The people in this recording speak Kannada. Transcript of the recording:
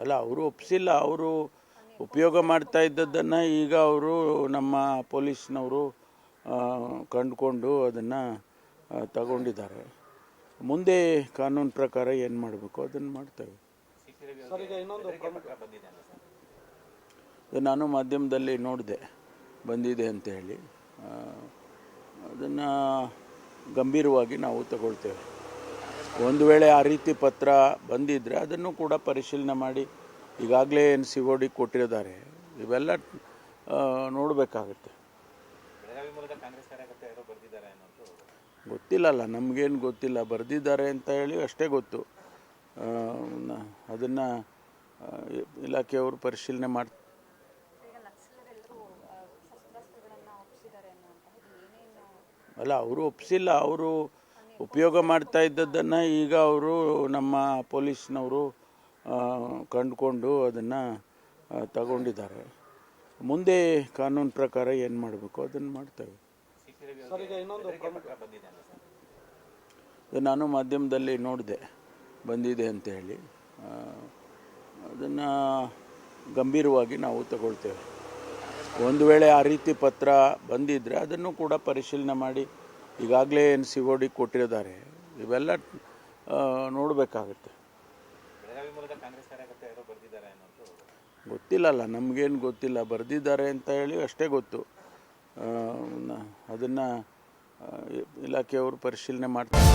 ಅಲ್ಲ ಅವರು ಒಪ್ಪಿಸಿಲ್ಲ ಅವರು ಉಪಯೋಗ ಮಾಡ್ತಾ ಇದ್ದದ್ದನ್ನು ಈಗ ಅವರು ನಮ್ಮ ಪೊಲೀಸ್ನವರು ಕಂಡುಕೊಂಡು ಅದನ್ನು ತಗೊಂಡಿದ್ದಾರೆ. ಮುಂದೆ ಕಾನೂನು ಪ್ರಕಾರ ಏನು ಮಾಡಬೇಕು ಅದನ್ನು ಮಾಡ್ತೇವೆ. ನಾನು ಮಾಧ್ಯಮದಲ್ಲಿ ನೋಡಿದೆ ಬಂದಿದೆ ಅಂತ ಹೇಳಿ. ಅದನ್ನು ಗಂಭೀರವಾಗಿ ನಾವು ತಗೊಳ್ತೇವೆ. ಒಂದು ವೇಳೆ ಆ ರೀತಿ ಪತ್ರ ಬಂದಿದ್ದರೆ ಅದನ್ನು ಕೂಡ ಪರಿಶೀಲನೆ ಮಾಡಿ ಈಗಾಗಲೇ ಏನು ಸಿ ಒ ಡಿ ಕೊಟ್ಟಿದ್ದಾರೆ. ಇವೆಲ್ಲ ನೋಡಬೇಕಾಗುತ್ತೆ. ಗೊತ್ತಿಲ್ಲಲ್ಲ ನಮಗೇನು ಗೊತ್ತಿಲ್ಲ. ಬರೆದಿದ್ದಾರೆ ಅಂತ ಹೇಳಿ ಅಷ್ಟೇ ಗೊತ್ತು. ಅದನ್ನು ಇಲಾಖೆಯವರು ಪರಿಶೀಲನೆ ಮಾಡಿ ಈಗ ನಕ್ಸಲರೆಲ್ಲರೂ ಆ, ಶಸ್ತ್ರಾಸ್ತ್ರಗಳನ್ನ ಒಪ್ಪಿಸಿದ್ದಾರೆ ಅನ್ನುವಂತಹದ್ದು ಏನೇನು ಅಲ್ಲ ಅವರು ಒಪ್ಪಿಸಿಲ್ಲ ಅವರು ಉಪಯೋಗ ಮಾಡ್ತಾ ಇದ್ದದ್ದನ್ನು ಈಗ ಅವರು ನಮ್ಮ ಪೊಲೀಸ್ನವರು ಕಂಡುಕೊಂಡು ಅದನ್ನು ತಗೊಂಡಿದ್ದಾರೆ. ಮುಂದೆ ಕಾನೂನು ಪ್ರಕಾರ ಏನು ಮಾಡಬೇಕು ಅದನ್ನು ಮಾಡ್ತೇವೆ. ನಾನು ಮಾಧ್ಯಮದಲ್ಲಿ ನೋಡಿದೆ ಬಂದಿದೆ ಅಂತ ಹೇಳಿ. ಅದನ್ನು ಗಂಭೀರವಾಗಿ ನಾವು ತಗೊಳ್ತೇವೆ. ಒಂದು ವೇಳೆ ಆ ರೀತಿ ಪತ್ರ ಬಂದಿದ್ದರೆ ಅದನ್ನು ಕೂಡ ಪರಿಶೀಲನೆ ಮಾಡಿ ಈಗಾಗಲೇ ಏನು ಸಿ ಓ ಡಿ ಕೊಟ್ಟಿದ್ದಾರೆ. ಇವೆಲ್ಲ ನೋಡಬೇಕಾಗುತ್ತೆ. ಗೊತ್ತಿಲ್ಲಲ್ಲ ನಮಗೇನು ಗೊತ್ತಿಲ್ಲ. ಬರೆದಿದ್ದಾರೆ ಅಂತ ಹೇಳಿ ಅಷ್ಟೇ ಗೊತ್ತು. ಅದನ್ನು ಇಲಾಖೆಯವರು ಪರಿಶೀಲನೆ ಮಾಡ್ತಾರೆ